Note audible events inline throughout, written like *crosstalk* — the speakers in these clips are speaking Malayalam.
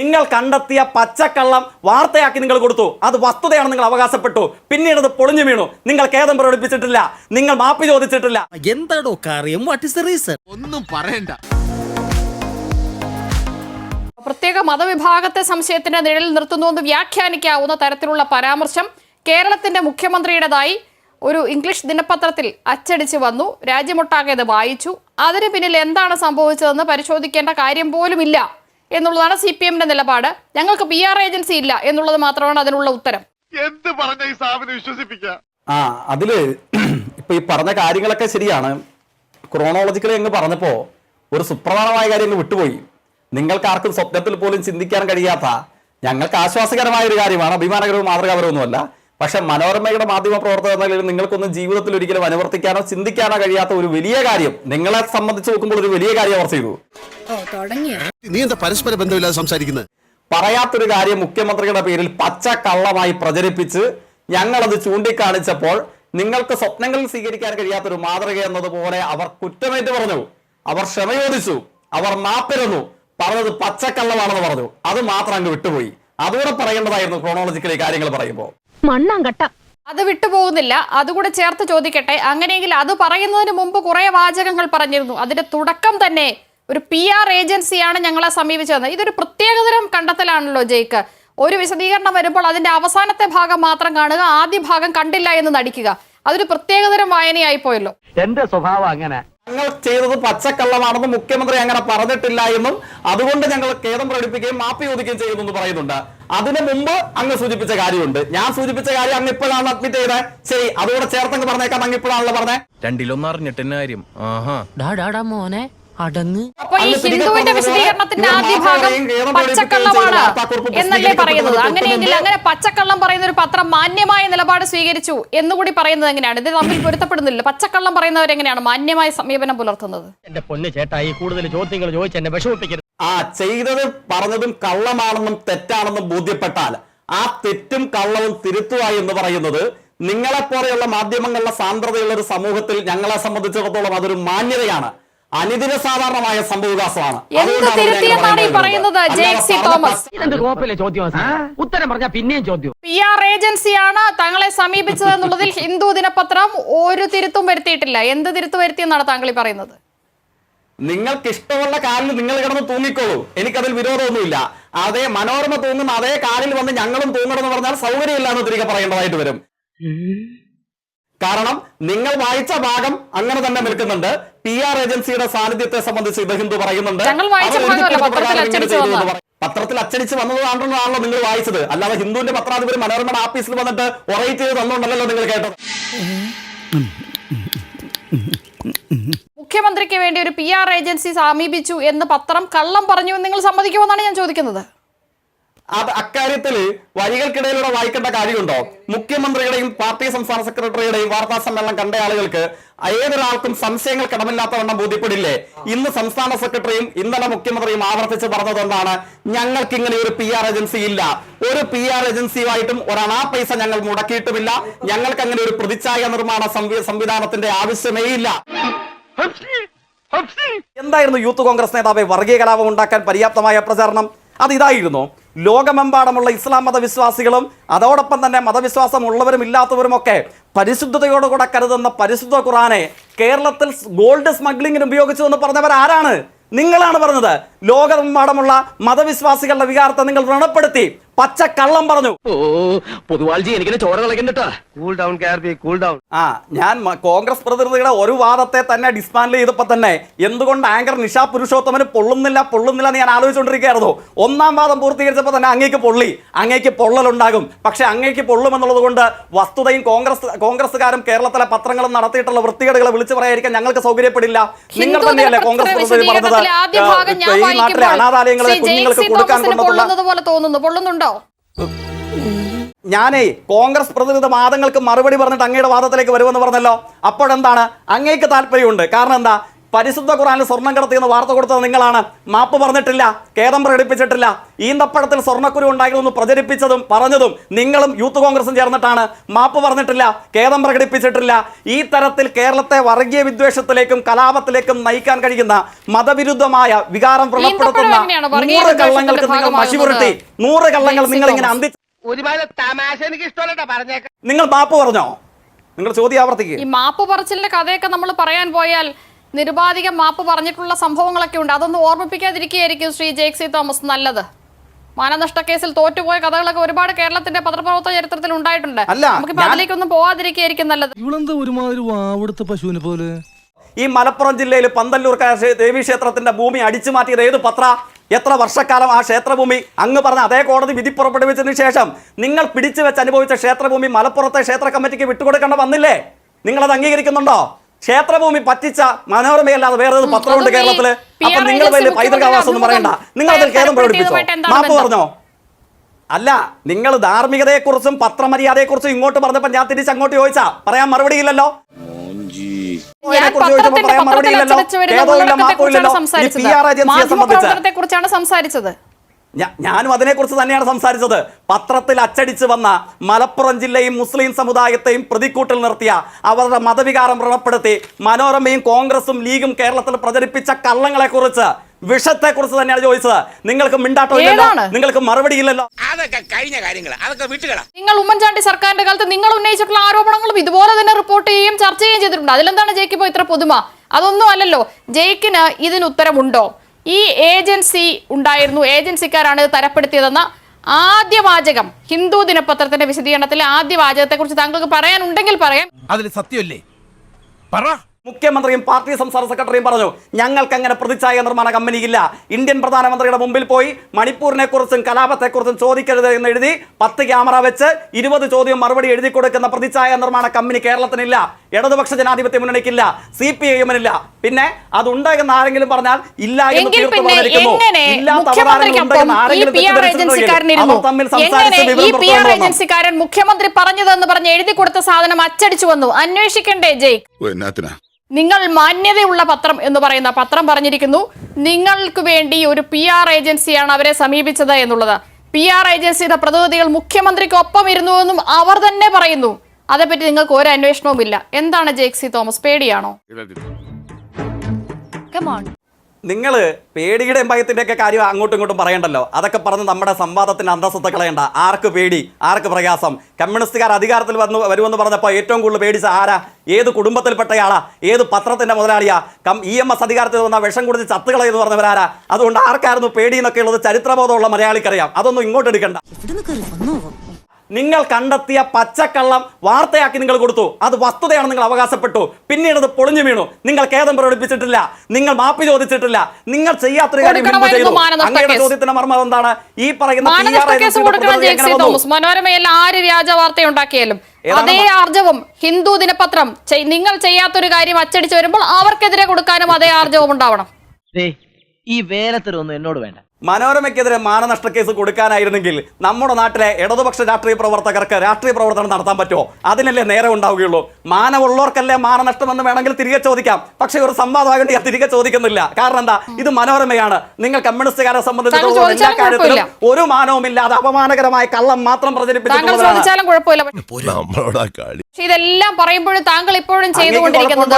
നിങ്ങൾ കണ്ടെത്തിയ പച്ചക്കള്ളം വാർത്തയാക്കി നിങ്ങൾ കൊടുത്തു. അത് വസ്തുതയാണ് നിങ്ങൾ അവകാശപ്പെട്ടു. പിന്നീട് അത് പൊളിഞ്ഞു വീണു. നിങ്ങൾ ഖേദം പ്രകടിപ്പിച്ചിട്ടില്ല. നിങ്ങൾ മാപ്പ് ചോദിച്ചിട്ടില്ല. എന്താടോ കാര്യം? വാട്ട് ഇസ് ദ റീസൺ ഒന്നും പറയണ്ട. പ്രത്യേക മതവിഭാഗത്തെ സംശയത്തിന്റെ നിഴലിൽ നിർത്തുന്നുവെന്ന് വ്യാഖ്യാനിക്കാവുന്ന തരത്തിലുള്ള പരാമർശം കേരളത്തിന്റെ മുഖ്യമന്ത്രിയുടേതായി ഒരു ഇംഗ്ലീഷ് ദിനപത്രത്തിൽ അച്ചടിച്ച് വന്നു. രാജ്യമൊട്ടാകെ ഇത് വായിച്ചു. അതിന് പിന്നിൽ എന്താണ് സംഭവിച്ചതെന്ന് പരിശോധിക്കേണ്ട കാര്യം പോലുമില്ല. എന്നുള്ളതാണ് സി പി എമ്മിന്റെ നിലപാട്. ഞങ്ങൾക്ക് പി ആർ ഏജൻസി ഇല്ല എന്നുള്ളത് മാത്രമാണ് അതിനുള്ള ഉത്തരം. എന്ത് പറഞ്ഞ ഈ സ്ഥാപനം വിശ്വസിപ്പിക്കുക ആ അതിൽ ഇപ്പൊ ഈ പറഞ്ഞ കാര്യങ്ങളൊക്കെ ശരിയാണ്. ക്രോണോളജിക്കലി അങ്ങ് പറഞ്ഞപ്പോ ഒരു സുപ്രധാനമായ കാര്യം അങ്ങ് വിട്ടുപോയി. നിങ്ങൾക്ക് ആർക്കും സ്വപ്നത്തിൽ പോലും ചിന്തിക്കാൻ കഴിയാത്ത ഞങ്ങൾക്ക് ആശ്വാസകരമായ ഒരു കാര്യമാണ് അഭിമാനകരവും മാതൃകാപരമൊന്നുമല്ല പക്ഷെ മനോരമയുടെ മാധ്യമ പ്രവർത്തകർ എന്ന നിലയിൽ നിങ്ങൾക്കൊന്നും ജീവിതത്തിൽ ഒരിക്കലും അനുവർത്തിക്കാനോ ചിന്തിക്കാനോ കഴിയാത്ത ഒരു വലിയ കാര്യം നിങ്ങളെ സംബന്ധിച്ച് നോക്കുമ്പോൾ ഒരു വലിയ കാര്യം അവർ ചെയ്തു. നീ എന്താ പരസ്പര ബന്ധമില്ലാതെ സംസാരിക്കുന്നത് പറയാത്തൊരു കാര്യം മുഖ്യമന്ത്രിയുടെ പേരിൽ പച്ച കള്ളമായി പ്രചരിപ്പിച്ച് ഞങ്ങളത് ചൂണ്ടിക്കാണിച്ചപ്പോൾ നിങ്ങൾക്ക് സ്വപ്നങ്ങളിൽ സ്വീകരിക്കാൻ കഴിയാത്തൊരു മാതൃക എന്നതുപോലെ അവർ കുറ്റമേറ്റ് പറഞ്ഞു. അവർ ക്ഷമയോദിച്ചു. അവർ മാപ്പിരുന്നു. പറഞ്ഞത് പച്ചക്കള്ളമാണെന്ന് പറഞ്ഞു. അത് മാത്രം അങ്ങ് വിട്ടുപോയി. അതുകൂടെ പറയേണ്ടതായിരുന്നു ക്രോണോളജിക്കലി കാര്യങ്ങൾ പറയുമ്പോൾ. മണ്ണാങ്കട്ട. അത് വിട്ടുപോകുന്നില്ല അതുകൂടെ ചേർത്ത് ചോദിക്കട്ടെ. അങ്ങനെയെങ്കിൽ അത് പറയുന്നതിന് മുമ്പ് കുറെ വാചകങ്ങൾ പറഞ്ഞിരുന്നു. അതിന്റെ തുടക്കം തന്നെ ഒരു പി ആർ ഏജൻസിയാണ് ഞങ്ങളെ സമീപിച്ചത് ഇതൊരു പ്രത്യേകതരം കണ്ടെത്തലാണല്ലോ ജയ്ക്ക്. ഒരു വിശദീകരണം വരുമ്പോൾ അതിന്റെ അവസാനത്തെ ഭാഗം മാത്രം കാണുക ആദ്യ ഭാഗം കണ്ടില്ല എന്ന് നടിക്കുക. അതൊരു പ്രത്യേകതരം വായനയായി പോയല്ലോ. എന്റെ സ്വഭാവം അങ്ങനെ. ഞങ്ങൾ ചെയ്തത് പച്ചക്കള്ളമാണെന്ന് മുഖ്യമന്ത്രി അങ്ങനെ പറഞ്ഞിട്ടില്ല എന്നും അതുകൊണ്ട് ഞങ്ങൾ ഖേദം പ്രകടിപ്പിക്കുകയും മാപ്പ് ചോദിക്കുകയും ചെയ്യുമെന്ന് എന്ന് പറയുന്നുണ്ട്. അതിനു മുമ്പ് അങ്ങ് സൂചിപ്പിച്ച കാര്യമുണ്ട്. ഞാൻ സൂചിപ്പിച്ച കാര്യം അങ്ങ് ഇപ്പോഴാണ് അഡ്മിറ്റ് ചെയ്തത് ശരി അതുകൂടെ ചേർത്തങ്ങ് പറഞ്ഞേക്കാം. അങ്ങ് ഇപ്പോഴാണല്ലോ പറഞ്ഞേ. രണ്ടിലൊന്നറിഞ്ഞിട്ട് കാര്യം. ആഹാ. ഡാടാടാ മോനെ. അടങ്ങ്. അപ്പൊ ഈ ഹിന്ദുവിന്റെ വിശദീകരണത്തിന്റെ ആദ്യ ഭാഗം പച്ചക്കള്ളമാണ് എന്നല്ലേ പറയുന്നത്. അങ്ങനെയെങ്കിൽ അങ്ങനെ പച്ചക്കള്ളം പറയുന്ന ഒരു പത്രം മാന്യമായ നിലപാട് സ്വീകരിച്ചു എന്നുകൂടി പറയുന്നത് എങ്ങനെയാണ്? ഇത് തമ്മിൽ പൊരുത്തപ്പെടുന്നില്ല. പച്ചക്കള്ളം പറയുന്നവർ എങ്ങനെയാണ് മാന്യമായ സമീപനം പുലർത്തുന്നത്? എന്റെ പൊന്ന് ചേട്ടായി കൂടുതൽ ചോദ്യങ്ങൾ ചോദിച്ച് എന്നെ വിഷമിപ്പിക്കരുത്. ആ ചെയ്തത് പറഞ്ഞതും കള്ളമാണെന്നും തെറ്റാണെന്നും ബോധ്യപ്പെട്ടാൽ ആ തെറ്റും കള്ളവും തിരുത്തുക എന്ന് പറയുന്നത് നിങ്ങളെപ്പോലെയുള്ള മാധ്യമങ്ങളുടെ സാന്ദ്രതയുള്ള ഒരു സമൂഹത്തിൽ ഞങ്ങളെ സംബന്ധിച്ചിടത്തോളം അതൊരു മാന്യതയാണ്. അനുദിന സാധാരണമായ സംഭവവികാസമാണ്. പി ആർ ഏജൻസിയാണ് തങ്ങളെ സമീപിച്ചത് എന്നുള്ളതിൽ *laughs* ഹിന്ദു ദിനപത്രം ഒരു തിരുത്തും വരുത്തിയിട്ടില്ല. എന്ത് തിരുത്തു വരുത്തിയെന്നാണ് താങ്കൾ ഈ പറയുന്നത്? നിങ്ങൾക്ക് ഇഷ്ടമുള്ള കാലിൽ നിങ്ങൾ കിടന്ന് തൂങ്ങിക്കോളൂ. എനിക്കതിൽ വിരോധമൊന്നുമില്ല. അതേ മനോരമ തൂങ്ങുന്ന അതേ കാലിൽ വന്ന് ഞങ്ങളും തൂങ്ങണമെന്ന് പറഞ്ഞാൽ സൗകര്യമില്ല എന്ന് തിരികെ പറയേണ്ടതായിട്ട് വരും. കാരണം നിങ്ങൾ വായിച്ച ഭാഗം അങ്ങനെ തന്നെ നിൽക്കുന്നുണ്ട്. പി ആർ ഏജൻസിയുടെ സാന്നിധ്യത്തെ സംബന്ധിച്ച് ഇബഹിന്ദു പറയുന്നുണ്ട് പത്രത്തിൽ അച്ചടിച്ച് ചെയ്തു എന്ന് വന്നതാ. പറയും. പത്രത്തിൽ അച്ചടിച്ച് വന്നതാണെന്നാണല്ലോ നിങ്ങൾ വായിച്ചത് അല്ലാതെ ഹിന്ദുവിന്റെ പത്രാധിപർ മനോരമ ആഫീസിൽ വന്നിട്ട് ഒറേറ്റ് ചെയ്ത് തന്നുണ്ടല്ലോ നിങ്ങൾ കേട്ടത് മുഖ്യമന്ത്രിക്ക് വേണ്ടി ഒരു പി ആർ ഏജൻസി സമീപിച്ചു എന്ന് പത്രം കള്ളം പറഞ്ഞു എന്ന് നിങ്ങൾ സമ്മതിക്കുമെന്നാണ് ഞാൻ ചോദിക്കുന്നത് അത് അക്കാര്യത്തിൽ വരികൾക്കിടയിലൂടെ വായിക്കേണ്ട കാര്യമുണ്ടോ? മുഖ്യമന്ത്രിയുടെയും പാർട്ടി സംസ്ഥാന സെക്രട്ടറിയുടെയും വാർത്താ സമ്മേളനം കണ്ട ആളുകൾക്ക് ഏതൊരാൾക്കും സംശയങ്ങൾ കടമില്ലാത്തവണ്ണം ബോധ്യപ്പെടില്ലേ? ഇന്ന് സംസ്ഥാന സെക്രട്ടറിയും ഇന്നലെ മുഖ്യമന്ത്രിയും ആവർത്തിച്ച് പറഞ്ഞത് എന്താണ്? ഞങ്ങൾക്ക് ഇങ്ങനെ ഒരു പി ആർ ഏജൻസി ഇല്ല. ഒരു പി ആർ ഏജൻസിയുമായിട്ടും ഒരണാ പൈസ ഞങ്ങൾ മുടക്കിയിട്ടുമില്ല. ഞങ്ങൾക്ക് അങ്ങനെ ഒരു പ്രതിച്ഛായ നിർമ്മാണ സംവിധാനത്തിന്റെ ആവശ്യമേ ഇല്ല. എന്തായിരുന്നു യൂത്ത് കോൺഗ്രസ് നേതാവ് വർഗീയ കലാപം ഉണ്ടാക്കാൻ പര്യാപ്തമായ പ്രചാരണം? അത് ഇതായിരുന്നു. ലോകമെമ്പാടുമുള്ള ഇസ്ലാം മതവിശ്വാസികളും അതോടൊപ്പം തന്നെ മതവിശ്വാസം ഉള്ളവരും ഇല്ലാത്തവരുമൊക്കെ പരിശുദ്ധതയോടുകൂടെ കരുതുന്ന പരിശുദ്ധ ഖുറാനെ കേരളത്തിൽ ഗോൾഡ് സ്മഗ്ലിംഗിന് ഉപയോഗിച്ചു എന്ന് പറഞ്ഞവർ ആരാണ്? നിങ്ങളാണ് പറഞ്ഞത്. ലോകമെമ്പാടുമുള്ള മതവിശ്വാസികളുടെ വികാരത്തെ നിങ്ങൾ വ്രണപ്പെടുത്തി. പച്ച കള്ളം പറഞ്ഞു. ഓ പൊതുവാൾജി എനിക്കിനെ ചോര കൂൾ ഡൗൺ കെ കൂൾ ഡൗൺ ആ ഞാൻ കോൺഗ്രസ് പ്രതിനിധിയുടെ ഒരു വാദത്തെ തന്നെ ഡിസ്മാൻഡിൽ ചെയ്തപ്പോൾ തന്നെ എന്തുകൊണ്ട് ആങ്കർ നിഷാ പുരുഷോത്തമന് പൊള്ളുന്നില്ല പൊള്ളുന്നില്ല എന്ന് ഞാൻ ആലോചിച്ചുകൊണ്ടിരിക്കുകയായിരുന്നു ഒന്നാം വാദം പൂർത്തീകരിച്ചപ്പോൾ തന്നെ അങ്ങേക്ക് പൊള്ളി അങ്ങേക്ക് പൊള്ളലുണ്ടാകും. പക്ഷെ അങ്ങേക്ക് പൊള്ളുമെന്നുള്ളത് കൊണ്ട് വസ്തുതയും കോൺഗ്രസ് കോൺഗ്രസ്സുകാരും കേരളത്തിലെ പത്രങ്ങളും നടത്തിയിട്ടുള്ള വൃത്തികേടുകളെ വിളിച്ചു പറയാതിരിക്കാൻ ഞങ്ങൾക്ക് സൗകര്യപ്പെടില്ല. നിങ്ങൾ തന്നെയല്ലേ കോൺഗ്രസ് പ്രതിനിധി പറഞ്ഞത്? ആദ്യ ഭാഗം ഞാൻ ഈ നാട്ടിലെ അനാഥാലയങ്ങളെ കുഞ്ഞുങ്ങൾക്ക് കൊടുക്കാൻ കൊണ്ടുള്ള പൊള്ളുന്നത് തോന്നുന്നു. പൊള്ളുന്നുണ്ടോ? ഞാനേ കോൺഗ്രസ് പ്രതിനിധി വാദങ്ങൾക്ക് മറുപടി പറഞ്ഞിട്ട് അങ്ങയുടെ വാദത്തിലേക്ക് വരുമെന്ന് പറഞ്ഞല്ലോ. അപ്പോഴെന്താണ്? അങ്ങേക്ക് താല്പര്യമുണ്ട്. കാരണം എന്താ? പരിശുദ്ധ ഖുറാനിൽ സ്വർണം കടത്തിയെന്ന് വാർത്ത കൊടുത്തത് നിങ്ങളാണ്. മാപ്പ് പറഞ്ഞിട്ടില്ല കേദം പ്രകടിപ്പിച്ചിട്ടില്ല ഈന്തപ്പഴത്തിൽ സ്വർണക്കുരു ഉണ്ടായിരുന്നു പ്രചരിപ്പിച്ചതും പറഞ്ഞതും നിങ്ങളും യൂത്ത് കോൺഗ്രസും ചേർന്നിട്ടാണ്. മാപ്പ് പറഞ്ഞിട്ടില്ല കേദം പ്രകടിപ്പിച്ചിട്ടില്ല ഈ തരത്തിൽ കേരളത്തെ വർഗീയ വിദ്വേഷത്തിലേക്കും കലാപത്തിലേക്കും നയിക്കാൻ കഴിയുന്ന മതവിരുദ്ധമായ വികാരം വ്രണപ്പെടുത്തുന്ന നൂറ് കള്ളങ്ങൾക്ക് നിങ്ങൾ നിങ്ങൾ മഷിപുരട്ടി നൂറ് കള്ളങ്ങൾ നിങ്ങൾ ഇങ്ങനെ. അന്തി ഒരുപാട് തമാശ എനിക്ക് പറഞ്ഞേക്ക. നിങ്ങൾ മാപ്പ് പറഞ്ഞോ? നിങ്ങൾ ചോദ്യം ആവർത്തിക്കുക ഈ മാപ്പ് പറച്ചിലിന്റെ കഥയൊക്കെ നമ്മൾ പറയാൻ പോയാൽ നിരുപാധികം മാപ്പ് പറഞ്ഞിട്ടുള്ള സംഭവങ്ങളൊക്കെ ഉണ്ട്. അതൊന്നും ഓർമ്മിപ്പിക്കാതിരിക്കുകയായിരിക്കും ശ്രീ ജേക്സി തോമസ്. നല്ലത്. മാനനഷ്ട കേസിൽ തോറ്റുപോയ കഥകളൊക്കെ ഒരുപാട് കേരളത്തിന്റെ പത്രപ്രവർത്തന ചരിത്രത്തിൽ ഉണ്ടായിട്ടുണ്ട്. നമുക്കിപ്പോ അതിലേക്കൊന്നും പോവാതിരിക്കുകയായിരിക്കും നല്ലത്. ഇവളെന്താ ഒരുമാതിരി വാവെടുത്ത പശുവിനെ പോലെ? ഈ മലപ്പുറം ജില്ലയിൽ പന്തല്ലൂർ ദേവി ക്ഷേത്രത്തിന്റെ ഭൂമി അടിച്ചു മാറ്റിയത് ഏത് പത്ര? എത്ര വർഷക്കാലം ആ ക്ഷേത്രഭൂമി? അങ്ങ് പറഞ്ഞ അതേ കോടതി വിധി പുറപ്പെടുവിച്ചതിന് ശേഷം നിങ്ങൾ പിടിച്ചു വെച്ച് അനുഭവിച്ച ക്ഷേത്രഭൂമി മലപ്പുറത്തെ ക്ഷേത്ര കമ്മിറ്റിക്ക് വിട്ടുകൊടുക്കേണ്ട വന്നില്ലേ? നിങ്ങളത് അത് അംഗീകരിക്കുന്നുണ്ടോ? ക്ഷേത്രഭൂമി പറ്റിച്ച മനോരമയല്ലാതെ വേറെ ഏത് പത്രമുണ്ട് കേരളത്തിൽ? അപ്പൊ നിങ്ങൾ വലിയ പൈതൃക പൈതൃകാവാസം ഒന്നും പറയണ്ട. നിങ്ങൾ അതിൽ കേരളം പ്രകടിപ്പിച്ചോ മാപ്പ്? പറഞ്ഞോ? അല്ല നിങ്ങൾ ധാർമ്മികതയെക്കുറിച്ചും പത്രമര്യാദയെക്കുറിച്ചും ഇങ്ങോട്ട് പറഞ്ഞപ്പോൾ ഞാൻ തിരിച്ച് അങ്ങോട്ട് ചോദിച്ചാ. പറയാൻ മറുപടിയില്ലല്ലോ. സംസാരിച്ചത്. ഞാനും അതിനെക്കുറിച്ച് തന്നെയാണ് സംസാരിച്ചത്. പത്രത്തിൽ അച്ചടിച്ച് വന്ന മലപ്പുറം ജില്ലയും മുസ്ലിം സമുദായത്തെയും പ്രതിക്കൂട്ടിൽ നിർത്തിയ അവരുടെ മതവികാരം വ്രണപ്പെടുത്തി മനോരമയും കോൺഗ്രസും ലീഗും കേരളത്തിൽ പ്രചരിപ്പിച്ച കള്ളങ്ങളെക്കുറിച്ച് വിഷത്തെക്കുറിച്ച് തന്നെയാണ് ചോദിച്ചത്. നിങ്ങൾക്ക് ഏതാണ്? നിങ്ങൾക്ക് മറുപടിയില്ലല്ലോ അതൊക്കെ കഴിഞ്ഞ കാര്യങ്ങൾ അതൊക്കെ വിട്ടുകളാ. നിങ്ങൾ ഉമ്മൻചാണ്ടി സർക്കാരിന്റെ കാലത്ത് നിങ്ങൾ ഉന്നയിച്ചിട്ടുള്ള ആരോപണങ്ങളും ഇതുപോലെ തന്നെ റിപ്പോർട്ട് ചെയ്യുകയും ചർച്ച ചെയ്യുകയും ചെയ്തിട്ടുണ്ട്. അതിലെന്താണ് ജയിക്കിപ്പോ ഇത്ര പുതുമ? അതൊന്നും അല്ലല്ലോ. ജയിക്കിന് ഇതിന് ഉത്തരമുണ്ടോ? ഈ ഏജൻസി ഉണ്ടായിരുന്നു. ഏജൻസിക്കാരാണ് ഇത് തരപ്പെടുത്തിയതെന്ന ആദ്യ വാചകം ഹിന്ദു ദിനപത്രത്തിന്റെ വിശദീകരണത്തിലെ ആദ്യ വാചകത്തെ കുറിച്ച് താങ്കൾക്ക് പറയാനുണ്ടെങ്കിൽ പറയാം. അതിൽ സത്യമല്ലേ? പറ. മുഖ്യമന്ത്രിയും പാർട്ടി സംസ്ഥാന സെക്രട്ടറിയും പറഞ്ഞു ഞങ്ങൾക്ക് അങ്ങനെ പ്രതിച്ഛായ നിർമ്മാണ കമ്പനിയില്ല. ഇന്ത്യൻ പ്രധാനമന്ത്രിയുടെ മുമ്പിൽ പോയി മണിപ്പൂരിനെ കുറിച്ചും കലാപത്തെക്കുറിച്ചും ചോദിക്കരുത് എന്ന് എഴുതി പത്ത് ക്യാമറ വെച്ച് ഇരുപത് ചോദ്യം മറുപടി എഴുതി കൊടുക്കുന്ന പ്രതിച്ഛായ നിർമ്മാണ കമ്പനി കേരളത്തിനില്ല. ഇടതുപക്ഷ ജനാധിപത്യ മുന്നണിക്കില്ല സി പി ഐ എമ്മിനില്ല പിന്നെ അതുണ്ട് എന്ന് ആരെങ്കിലും പറഞ്ഞാൽ ഇല്ല എന്ന് പറഞ്ഞിരിക്കുന്നു. ഇല്ലാത്ത. ഏജൻസിക്കാരൻ മുഖ്യമന്ത്രി പറഞ്ഞതെന്ന് പറഞ്ഞ് എഴുതി കൊടുത്ത സാധനം അച്ചടിച്ചു വന്നു. അന്വേഷിക്കണ്ടേ ജയ് നിങ്ങൾ മാന്യതയുള്ള പത്രം എന്ന് പറയുന്ന പത്രം പറഞ്ഞിരിക്കുന്നു. നിങ്ങൾക്ക് വേണ്ടി ഒരു പി ആർ ഏജൻസിയാണ് അവരെ സമീപിച്ചത് എന്നുള്ളത്. പി ആർ ഏജൻസിയുടെ പ്രതിനിധികൾ മുഖ്യമന്ത്രിക്കൊപ്പം ഇരുന്നു എന്നും അവർ തന്നെ പറയുന്നു. അതേപ്പറ്റി നിങ്ങൾക്ക് ഒരു അന്വേഷണവും ഇല്ല. എന്താണ് ജേക്സി തോമസ്? പേടിയാണോ? നിങ്ങൾ പേടിയുടെയും ഭയത്തിന്റെ ഒക്കെ കാര്യം അങ്ങോട്ടും ഇങ്ങോട്ടും പറയണ്ടല്ലോ. അതൊക്കെ പറഞ്ഞ് നമ്മുടെ സംവാദത്തിന്റെ അന്തസ്സത്തെ കളയണ്ട. ആർക്ക് പേടി? ആർക്ക് പ്രയാസം? കമ്മ്യൂണിസ്റ്റുകാർ അധികാരത്തിൽ വന്നു വരുമെന്ന് പറഞ്ഞപ്പോൾ ഏറ്റവും കൂടുതൽ പേടിച്ച ആരാ? ഏത് കുടുംബത്തിൽപ്പെട്ടയാളാ? ഏത് പത്രത്തിന്റെ മുതലാളിയാ? കം ഇ എം എസ് അധികാരത്തിൽ വന്ന വിഷം കുടിച്ച് ചത്തുകളയെന്ന് പറഞ്ഞവരാരാ? അതുകൊണ്ട് ആർക്കായിരുന്നു പേടി എന്നൊക്കെ ഉള്ളത് ചരിത്രബോധമുള്ള മലയാളിക്കറിയാം. അതൊന്നും ഇങ്ങോട്ട് എടുക്കണ്ട. നിങ്ങൾ കണ്ടെത്തിയ പച്ചക്കള്ളം വാർത്തയാക്കി നിങ്ങൾ കൊടുത്തു. അത് വസ്തുതയാണ് നിങ്ങൾ അവകാശപ്പെട്ടു. പിന്നീട് അത് പൊളിഞ്ഞു വീണു. നിങ്ങൾ ഖേദം പ്രകടിപ്പിച്ചിട്ടില്ല നിങ്ങൾ മാപ്പ് ചോദിച്ചിട്ടില്ല. നിങ്ങൾ ചെയ്യാത്തൊരു കാര്യം ചെയ്തു. അങ്ങയുടെ ചോദ്യത്തിന്റെ മർമ്മം എന്താണ്? ഈ പറയുന്ന ആര് വ്യാജ വാർത്ത ഉണ്ടാക്കിയാലും അതേ ആർജവം ഹിന്ദു ദിനപത്രം നിങ്ങൾ ചെയ്യാത്തൊരു കാര്യം അച്ചടിച്ചു വരുമ്പോൾ അവർക്കെതിരെ കൊടുക്കാനും അതേ ആർജവം ഉണ്ടാവണം. ഈ വേലത്തരൊന്നും എന്നോട് വേണ്ട. മനോരമയ്ക്കെതിരെ മാനനഷ്ട കേസ് കൊടുക്കാനായിരുന്നെങ്കിൽ നമ്മുടെ നാട്ടിലെ ഇടതുപക്ഷ രാഷ്ട്രീയ പ്രവർത്തകർക്ക് രാഷ്ട്രീയ പ്രവർത്തനം നടത്താൻ പറ്റുമോ? അതിനല്ലേ നേരെ ഉണ്ടാവുകയുള്ളൂ. മാനമുള്ളവർക്കല്ലേ മാനനഷ്ടമെന്ന് വേണമെങ്കിൽ തിരികെ ചോദിക്കാം. പക്ഷേ ഒരു സംവാദമാകേണ്ടി ഞാൻ തിരികെ ചോദിക്കുന്നില്ല. കാരണം എന്താ? ഇത് മനോരമയാണ്. നിങ്ങൾ കമ്മ്യൂണിസ്റ്റുകാരെ സംബന്ധിച്ചിടത്തോളം എല്ലാ കാര്യത്തിലും. ഒരു മാനവുമില്ലാതെ അപമാനകരമായ കള്ളം മാത്രം താങ്കൾ പക്ഷെ ഇതെല്ലാം പറയുമ്പോഴും താങ്കൾ ഇപ്പോഴും ചെയ്തുകൊണ്ടിരിക്കുന്നത്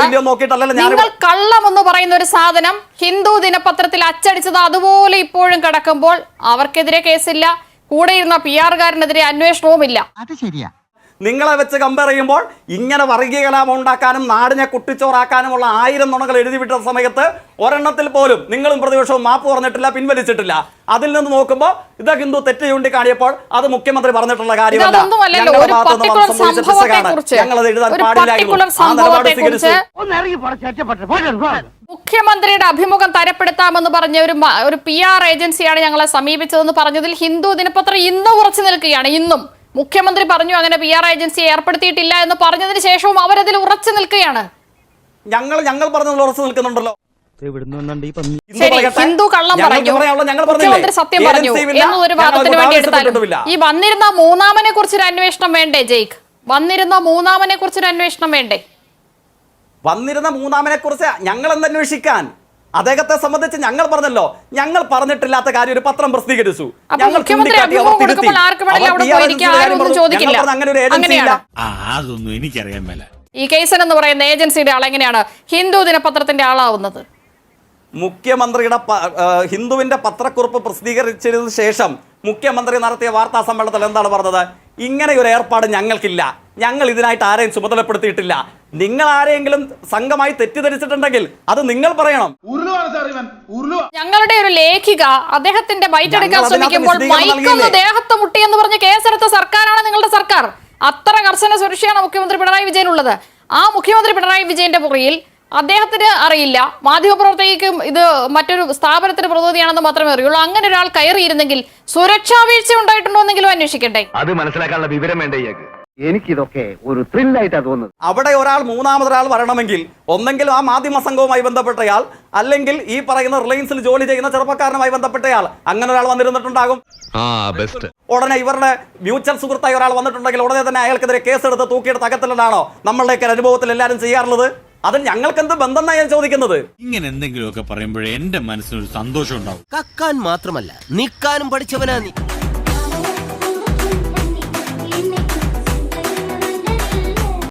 നിങ്ങൾ കള്ളം എന്ന് പറയുന്ന ഒരു സാധനം ഹിന്ദു ദിനപത്രത്തിൽ അച്ചടിച്ചത് അതുപോലെ ഇപ്പോഴും കിടക്കുമ്പോൾ അവർക്കെതിരെ കേസില്ല. കൂടെ ഇരുന്ന പി അത് അന്വേഷണവുമില്ല നിങ്ങളെ വെച്ച് കമ്പയർ ചെയ്യുമ്പോൾ ഇങ്ങനെ വർഗീയ കലാപം ഉണ്ടാക്കാനും നാടിനെ കുട്ടിച്ചോറാക്കാനുമുള്ള ആയിരം നുണകൾ എഴുതിവിട്ട സമയത്ത് ഒരെണ്ണത്തിൽ പോലും നിങ്ങളും പ്രതിപക്ഷവും മാപ്പ് പറഞ്ഞിട്ടില്ല പിൻവലിച്ചിട്ടില്ല. അതിൽ നിന്ന് നോക്കുമ്പോൾ ഇത് ഹിന്ദു തെറ്റ് ചൂണ്ടിക്കാണിയപ്പോൾ അത് മുഖ്യമന്ത്രി പറഞ്ഞിട്ടുള്ള കാര്യമല്ല. ഞങ്ങളത് എഴുതാൻ ഒരു പാടില്ലായിരുന്നു മുഖ്യമന്ത്രിയുടെ അഭിമുഖം തരപ്പെടുത്താമെന്ന് പറഞ്ഞ ഒരു ഒരു പി ആർ ഏജൻസിയാണ് ഞങ്ങളെ സമീപിച്ചതെന്ന് പറഞ്ഞതിൽ ഹിന്ദു ദിനപത്രം ഇന്നും ഉറച്ചു നിൽക്കുകയാണ് ഇന്നും. മുഖ്യമന്ത്രി പറഞ്ഞു അങ്ങനെ പി ആർ ഏജൻസിയെ ഏർപ്പെടുത്തിയിട്ടില്ല എന്ന് പറഞ്ഞതിന് ശേഷവും അവരതിൽ ഉറച്ചു നിൽക്കുകയാണ്. ഞങ്ങൾ ഞങ്ങൾ പറഞ്ഞതിൽ ഉറച്ചു നിൽക്കുന്നുണ്ടല്ലോ. ശരി ഹിന്ദു കള്ളം പറഞ്ഞു ഞങ്ങൾ പറഞ്ഞില്ലേ? മുഖ്യമന്ത്രി സത്യം പറഞ്ഞു എന്ന് ഒരു വാദത്തിന് വേണ്ടി എടുത്താലും. ഈ വന്നിരുന്ന മൂന്നാമനെ കുറിച്ചൊരു അന്വേഷണം വേണ്ടേ ജയ്ക്ക്? വന്നിരുന്ന മൂന്നാമനെ കുറിച്ചൊരു അന്വേഷണം വേണ്ടേ? വന്നിരുന്ന മൂന്നാമനെ കുറിച്ച് ഞങ്ങൾ അന്വേഷിക്കാൻ? അദ്ദേഹത്തെ സംബന്ധിച്ച് ഞങ്ങൾ പറഞ്ഞല്ലോ. ഞങ്ങൾ പറഞ്ഞിട്ടില്ലാത്ത കാര്യം ഒരു പത്രം പ്രസിദ്ധീകരിച്ചു. അതൊന്നും എനിക്കറിയാൻ മേല. ഈ കേസൻ എന്ന് പറയുന്ന ഏജൻസിയുടെ ആൾ എങ്ങനെയാണ്? ഹിന്ദു ദിനപത്രത്തിന്റെ ആളാവുന്നത്. മുഖ്യമന്ത്രിയുടെ ഹിന്ദുവിന്റെ പത്രക്കുറിപ്പ് പ്രസിദ്ധീകരിച്ചതിനു ശേഷം മുഖ്യമന്ത്രി നടത്തിയ വാർത്താ സമ്മേളനത്തിൽ എന്താണ് പറഞ്ഞത്? ഇങ്ങനെ ഒരു ഏർപ്പാട് ഞങ്ങൾക്കില്ല. ഞങ്ങൾ ഇതിനായിട്ട് ആരെയും ചുമതലപ്പെടുത്തിയിട്ടില്ല. നിങ്ങൾ ആരെങ്കിലും സംഘമായി തെറ്റിദ്ധരിച്ചിട്ടുണ്ടെങ്കിൽ അത് നിങ്ങൾ പറയണം. ഞങ്ങളുടെ ഒരു ലേഖിക അദ്ദേഹത്തിന്റെ ബൈറ്റ് എടുക്കാൻ ശ്രമിക്കുമ്പോൾ മൈക്കൊന്ന്? ദേഹത്ത് മുട്ടി എന്ന് പറഞ്ഞ കേസെടുത്ത സർക്കാരാണ് നിങ്ങളുടെ സർക്കാർ. അത്ര കർശന സുരക്ഷയാണ് മുഖ്യമന്ത്രി പിണറായി വിജയൻ ഉള്ളത് ആ മുഖ്യമന്ത്രി പിണറായി വിജയന്റെ പുറയിൽ അദ്ദേഹത്തിന് അറിയില്ല. മാധ്യമപ്രവർത്തകർക്കും ഇത് മറ്റൊരു സ്ഥാപനത്തിന് പ്രതിനിധിയാണെന്ന് മാത്രമേ അറിയുള്ളൂ. അങ്ങനെ ഒരാൾ കയറിയിരുന്നെങ്കിൽ സുരക്ഷാ വീഴ്ച ഉണ്ടായിട്ടുണ്ടോ എന്നെങ്കിലും അന്വേഷിക്കട്ടെ അത് മനസ്സിലാക്കാനുള്ള വിവരം വേണ്ട എനിക്കിതൊക്കെ ഒരു ത്രില്ലായിട്ടാ തോന്നുന്നത്. അവിടെ ഒരാൾ മൂന്നാമതൊരാൾ വരണമെങ്കിൽ ഒന്നെങ്കിൽ ആ മാധ്യമ സംഘവുമായി ബന്ധപ്പെട്ടയാൾ അല്ലെങ്കിൽ ഈ പറയുന്ന റിലയൻസിൽ ജോലി ചെയ്യുന്ന ചെറുപ്പക്കാരനുമായി ബന്ധപ്പെട്ടയാൾ. അങ്ങനെ ഒരാൾ വന്നിരുന്നിട്ടുണ്ടാകും. ആ ബെസ്റ്റ് ഉടനെ ഇവരുടെ മ്യൂച്വൽ സുഹൃത്തായി ഒരാൾ വന്നിട്ടുണ്ടെങ്കിൽ ഉടനെ തന്നെ അയാൾക്കെതിരെ കേസെടുത്ത് തൂക്കിയെടുത്ത് അകത്തിലാണോ നമ്മളുടെയൊക്കെ അനുഭവത്തിൽ എല്ലാവരും ചെയ്യാറുള്ളത്? അത് ഞങ്ങൾക്ക് എന്ത് ബന്ധം ഞാൻ ചോദിക്കുന്നത്? ഇങ്ങനെ എന്തെങ്കിലുമൊക്കെ പറയുമ്പോഴേ എന്റെ മനസ്സിനൊരു സന്തോഷം ഉണ്ടാവും കക്കാൻ മാത്രമല്ല നിക്കാനും പഠിച്ചവനാ നീ.